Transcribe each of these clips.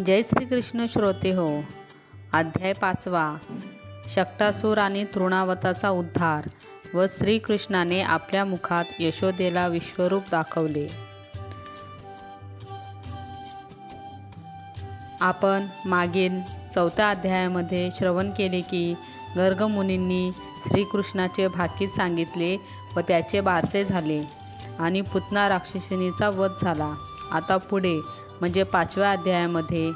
जय श्रीकृष्ण श्रोते हो. अध्याय पाचवा. शक्तासूर आणि तृणावताचा उद्धार व श्रीकृष्णाने आपल्या मुखात यशोदेला विश्वरूप दाखवले. आपण मागील चौथ्या अध्यायामध्ये श्रवण केले की गर्गमुनींनी श्रीकृष्णाचे भाकीत सांगितले व त्याचे बारसे झाले आणि पुतना राक्षसिनीचा वध झाला. आता पुढे म्हणजे पाचव्या अध्यायामध्ये.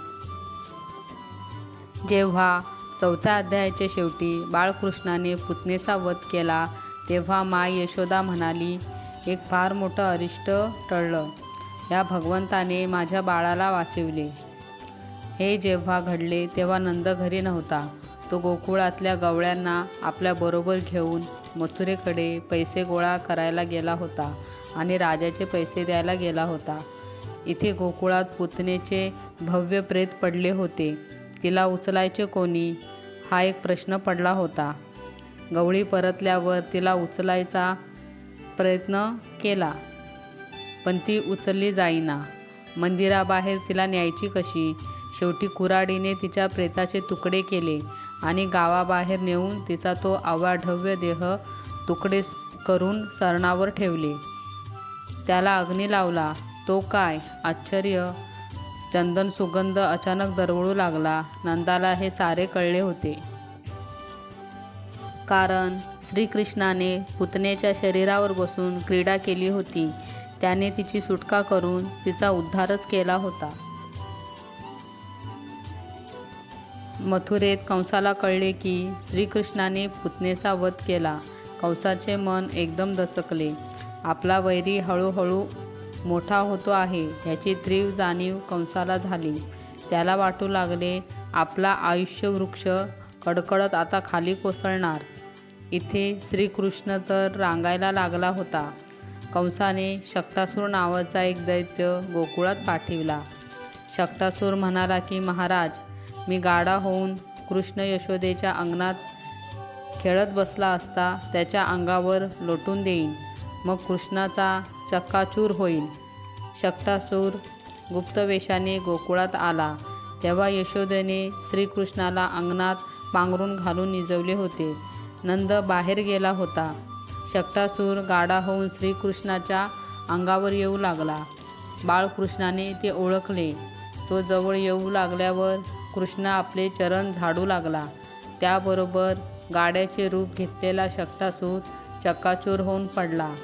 जेव्हा चौथ्या अध्यायाच्या शेवटी बाळकृष्णाने पुतनेचा वध केला तेव्हा माय यशोदा म्हणाली एक फार मोठं अरिष्ट टळलं. या भगवंताने माझ्या बाळाला वाचविले. हे जेव्हा घडले तेव्हा नंद घरी नव्हता. तो गोकुळातल्या गवळ्यांना आपल्याबरोबर घेऊन मथुरेकडे पैसे गोळा करायला गेला होता आणि राजाचे पैसे द्यायला गेला होता. इथे गोकुळात पुतणेचे भव्य प्रेत पडले होते. तिला उचलायचे कोणी? हा एक प्रश्न पडला होता. गवळी परतल्यावर तिला उचलायचा प्रयत्न केला पण ती उचलली जाईना. मंदिराबाहेर तिला न्यायची कशी? शेवटी कुऱ्हाडीने तिच्या प्रेताचे तुकडे केले आणि गावाबाहेर नेऊन तिचा तो अवाढव्य देह तुकडे करून सरणावर ठेवले. त्याला अग्नी लावला. तो काय? आश्चर्य. चंदन सुगंध अचानक दरवळू लागला. नंदाला हे सारे कळले होते. कारण श्रीकृष्णाने पुतनेच्या शरीरावर बसून क्रीडा केली होती. त्याने तिची सुटका करून तिचा उद्धारच केला होता. मथुरेत कंसाला कळले की श्रीकृष्णाने पुतनेचा वध केला. कंसाचे मन एकदम दचकले. आपला वैरी हळूहळू मोठा होतो आहे ह्याची तीव्र जाणीव कंसाला झाली. त्याला वाटू लागले आपला आयुष्य वृक्ष कडकडत आता खाली कोसळणार. इथे श्रीकृष्ण तर रांगायला लागला होता. कंसाने शक्तासूर नावाचा एक दैत्य गोकुळात पाठविला. शक्तासूर म्हणाला की महाराज मी गाडा होऊन कृष्ण यशोदेच्या अंगणात खेळत बसला असता त्याच्या अंगावर लोटून देईन. मग कृष्णाचा चक्काचूर होईल. शक्तासूर गुप्तवेशाने गोकुळात आला. तेव्हा यशोदेने श्रीकृष्णाला अंगणात पांघरून घालून निजवले होते. नंद बाहेर गेला होता. शक्तासूर गाडा होऊन श्रीकृष्णाच्या अंगावर येऊ लागला. बाळकृष्णाने ते ओळखले. तो जवळ येऊ लागल्यावर कृष्ण आपले चरण झाडू लागला. त्याबरोबर गाड्याचे रूप घेतलेला शक्तासूर चक्काचूर होऊन पडला.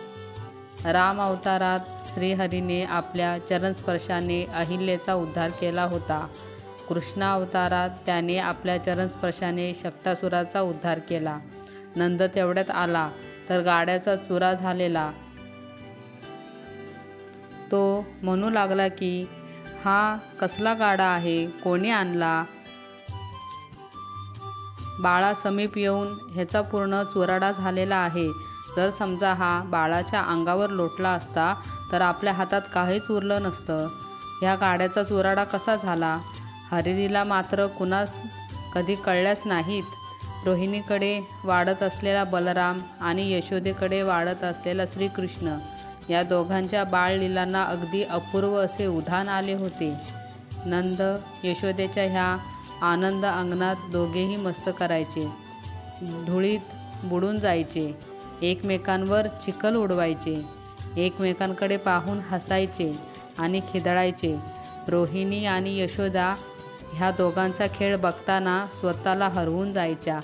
राम अवतारात श्रीहरीने आपल्या चरणस्पर्शाने अहिल्याचा उद्धार केला होता. कृष्णा अवतारात त्याने आपल्या चरणस्पर्शाने शक्तासुराचा उद्धार केला. नंद तेवढ्यात आला तर गाड्याचा चुरा झालेला. तो म्हणू लागला की हा कसला गाडा आहे? कोणी आणला? बाळा समीप येऊन ह्याचा पूर्ण चुराडा झालेला आहे. जर समजा हा बाळाच्या अंगावर लोटला असता तर आपल्या हातात काहीच उरलं नसतं. ह्या गाड्याचा चुराडा कसा झाला? हरिरीला मात्र कुणास कधी कळल्याच नाहीत. रोहिणीकडे वाढत असलेला बलराम आणि यशोदेकडे वाढत असलेला श्रीकृष्ण या दोघांच्या बाळलीलांना अगदी अपूर्व असे उधाण आले होते. नंद यशोदेच्या ह्या आनंद अंगणात दोघेही मस्त करायचे. धुळीत बुडून जायचे. एकमेकांवर चिखल उडवायचे. एकमेकांकडे पाहून हसायचे आणि खिदळायचे. रोहिणी आणि यशोदा ह्या दोघांचा खेळ बघताना स्वतःला हरवून जायच्या.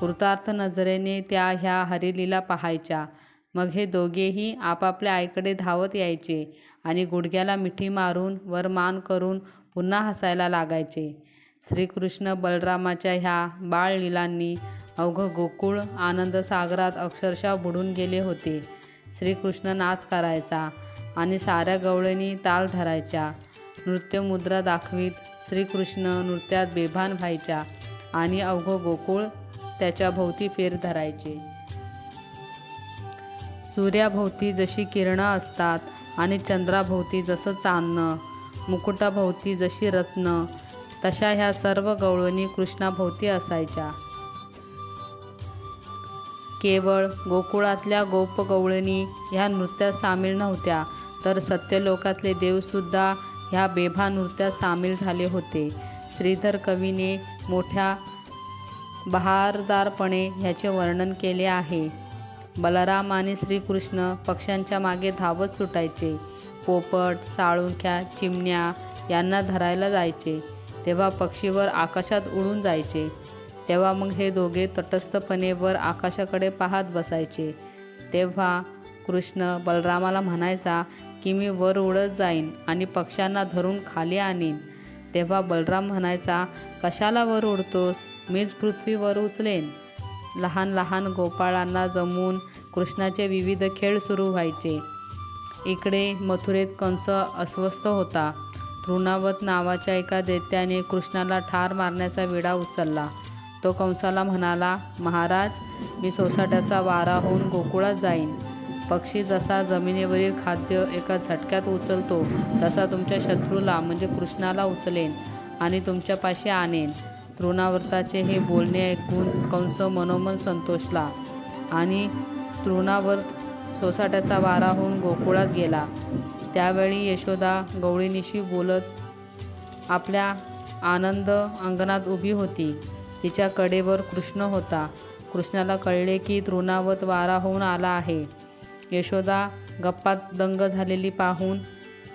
कृतार्थ नजरेने त्या ह्या हरिलीला पाहायच्या. मग हे दोघेही आपापल्या आईकडे धावत यायचे आणि गुडघ्याला मिठी मारून वर मान करून पुन्हा हसायला लागायचे. श्रीकृष्ण बलरामाच्या ह्या बाळलीलांनी अवघं गोकुळ आनंदसागरात अक्षरशः बुडून गेले होते. श्रीकृष्ण नाच करायचा आणि साऱ्या गवळणी ताल धरायच्या. नृत्यमुद्रा दाखवीत श्रीकृष्ण नृत्यात बेभान व्हायच्या आणि अवघं गोकुळ त्याच्या भोवती फेर धरायचे. सूर्याभोवती जशी किरणं असतात आणि चंद्राभोवती जसं चांदणं मुकुटाभोवती जशी रत्न तशा ह्या सर्व गवळणी कृष्णाभोवती असायच्या. केवळ गोकुळातल्या गोपगवळणी ह्या नृत्यात सामील नव्हत्या तर सत्यलोकातले देवसुद्धा ह्या बेभा नृत्यात सामील झाले होते. श्रीधर कवीने मोठ्या बहारदारपणे ह्याचे वर्णन केले आहे. बलराम आणि श्रीकृष्ण पक्ष्यांच्या मागे धावत सुटायचे. पोपट साळुंख्या चिमण्या यांना धरायला जायचे. तेव्हा पक्षीवर आकाशात उडून जायचे. तेव्हा मग हे दोघे तटस्थपणे वर आकाशाकडे पाहत बसायचे. तेव्हा कृष्ण बलरामाला म्हणायचा की मी वर उडत जाईन आणि पक्ष्यांना धरून खाली आणीन. तेव्हा बलराम म्हणायचा कशाला वर उडतोस? मीच पृथ्वीवर उचलेन. लहान लहान गोपाळांना जमून कृष्णाचे विविध खेळ सुरू व्हायचे. इकडे मथुरेत कंस अस्वस्थ होता. ऋणावत नावाच्या एका दैत्याने कृष्णाला ठार मारण्याचा विडा उचलला. तो कंसाला म्हणाला महाराज मी सोसाट्याचा वारा होऊन गोकुळात जाईन. पक्षी जसा जमिनीवरील खाद्य एका झटक्यात उचलतो तसा तुमच्या शत्रूला म्हणजे कृष्णाला उचलेन आणि तुमच्यापाशी आणेन. तृणावर्ताचे हे बोलणे ऐकून कंस मनोमन संतोषला आणि तृणावर्त सोसाट्याचा वारा होऊन गोकुळात गेला. त्यावेळी यशोदा गवळीनीशी बोलत आपल्या आनंद अंगणात उभी होती. तिच्या कडेवर कृष्ण होता. कृष्णाला कळले की तृणावत वारा होऊन आला आहे. यशोदा गप्पात दंग झालेली पाहून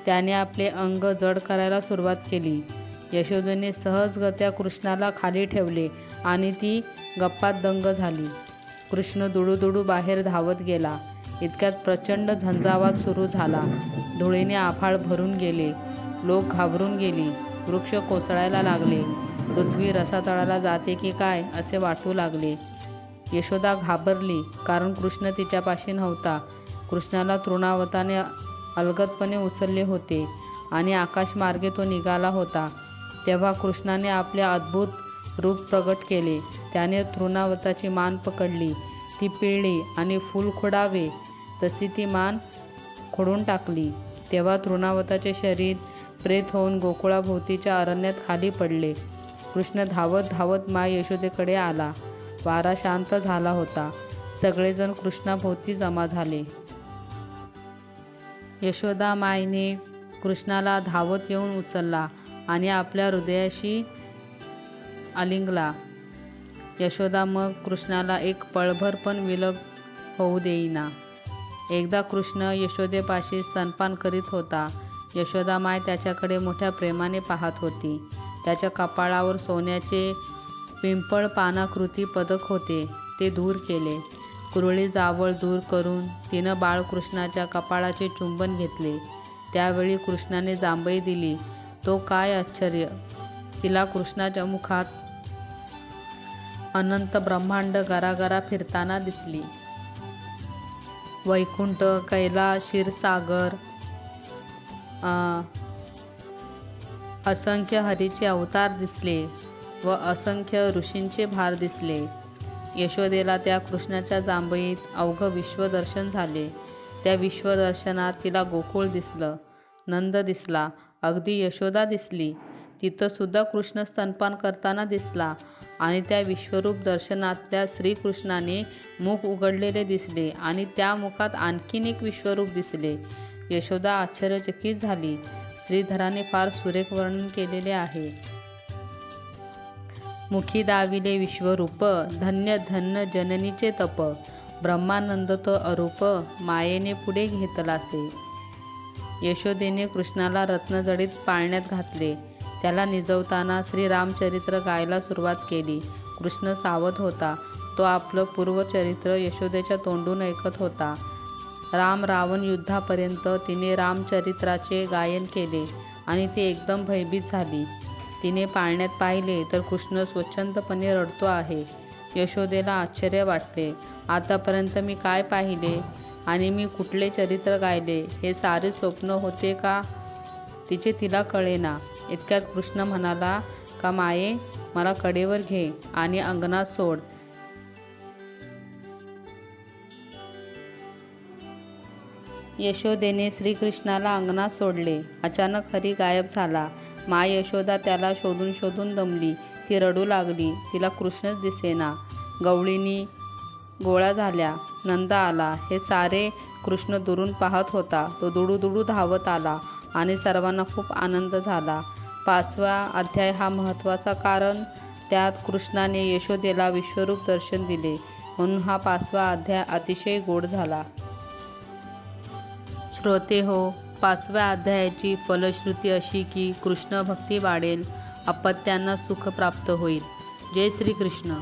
त्याने आपले अंग जड करायला सुरुवात केली. यशोदेने सहजगत्या कृष्णाला खाली ठेवले आणि ती गप्पात दंग झाली. कृष्ण दुडूदुडू बाहेर धावत गेला. इतक्यात प्रचंड झंझावात सुरू झाला. धुळीने आफाळ भरून गेले. लोक घाबरून गेली. वृक्ष कोसळायला लागले. पृथ्वी रसातळाला जाते की काय असे वाटू लागले. यशोदा घाबरली कारण कृष्ण तिच्यापाशी नव्हता. कृष्णाला तृणावताने अलगदपणे उचलले होते आणि आकाशमार्गे तो निघाला होता. तेव्हा कृष्णाने आपले अद्भुत रूप प्रगट केले. त्याने तृणावताची मान पकडली. ती पिळली आणि फूल खोडावे तशी ती मान खोडून टाकली तेव्हा तृणावताचे शरीर प्रेत होऊन गोकुळाभोवतीच्या अरण्यात खाली पडले. कृष्ण धावत धावत माय यशोदेकडे आला. वारा शांत झाला होता. सगळेजण कृष्णाभोवती जमा झाले. यशोदा मायने कृष्णाला धावत येऊन उचलला आणि आपल्या हृदयाशी आलिंगला. यशोदा मग कृष्णाला एक पळभर पण विलग होऊ देईना. एकदा कृष्ण यशोदेपाशी स्तनपान करीत होता. यशोदा माय त्याच्याकडे मोठ्या प्रेमाने पाहत होती. त्याच्या कपाळावर सोन्याचे पिंपळ पानाकृती पदक होते. ते दूर केले. कुरळी जावळ दूर करून तिनं बाळकृष्णाच्या कपाळाचे चुंबन घेतले. त्यावेळी कृष्णाने जांभई दिली. तो काय आश्चर्य! तिला कृष्णाच्या मुखात अनंत ब्रह्मांड गरागरा फिरताना दिसली. वैकुंठ कैलास क्षीरसागर असंख्य हरीचे अवतार दिसले व असंख्य ऋषींचे भार दिसले. यशोदेला त्या कृष्णाच्या जांभईत अवघं विश्वदर्शन झाले. त्या विश्वदर्शनात तिला गोकुळ दिसलं नंद दिसला अगदी यशोदा दिसली. तिथं सुद्धा कृष्ण स्तनपान करताना दिसला. आणि त्या विश्वरूप दर्शनातल्या श्रीकृष्णाने मुख उघडलेले दिसले आणि त्या मुखात आणखीन एक विश्वरूप दिसले. यशोदा आश्चर्यचकित झाली. श्रीधराने फार सुरेख वर्णन केलेले आहे. मुखी दाविले विश्वरूप धन्य धन्य जननीचे तप ब्रह्मानंद तो अरूप मायेने पुढे घेतलासे. यशोदेने कृष्णाला रत्नजडीत पाळण्यात घातले. त्याला निजवताना श्रीरामचरित्र गायला सुरुवात केली. कृष्ण सावध होता. तो आपलं पूर्वचरित्र यशोदेच्या तोंडून ऐकत होता. राम रावण युद्धापर्यंत तिने रामचरित्राचे गायन केले आणि ती एकदम भयभीत झाली. तिने पाळण्यात पाहिले तर कृष्ण स्वच्छंदपणे रडतो आहे. यशोदेला आश्चर्य वाटले आतापर्यंत मी काय पाहिले? आणि मी कुठले चरित्र गायले? हे सारे स्वप्न होते का? तिचे तिला कळेना. इतक्यात कृष्ण म्हणाला का माये मला कडेवर घे आणि अंगणात सोड. यशोदेने श्रीकृष्णाला अंगणात सोडले. अचानक हरी गायब झाला. माय यशोदा त्याला शोधून शोधून दमली. ती रडू लागली. तिला कृष्णच दिसेना. गवळीनी गोळा झाल्या. नंदा आला. हे सारे कृष्ण दुरून पाहत होता. तो दुडू दुडू धावत आला आणि सर्वांना खूप आनंद झाला. पाचवा अध्याय हा महत्त्वाचा कारण. त्यात कृष्णाने यशोदेला विश्वरूप दर्शन दिले. म्हणून हा पाचवा अध्याय अतिशय गोड झाला. श्रोते हो पाचव्या अध्यायाची फलश्रुती अशी की कृष्ण भक्ती वाढेल अपत्यांना सुख प्राप्त होईल. जय श्रीकृष्ण.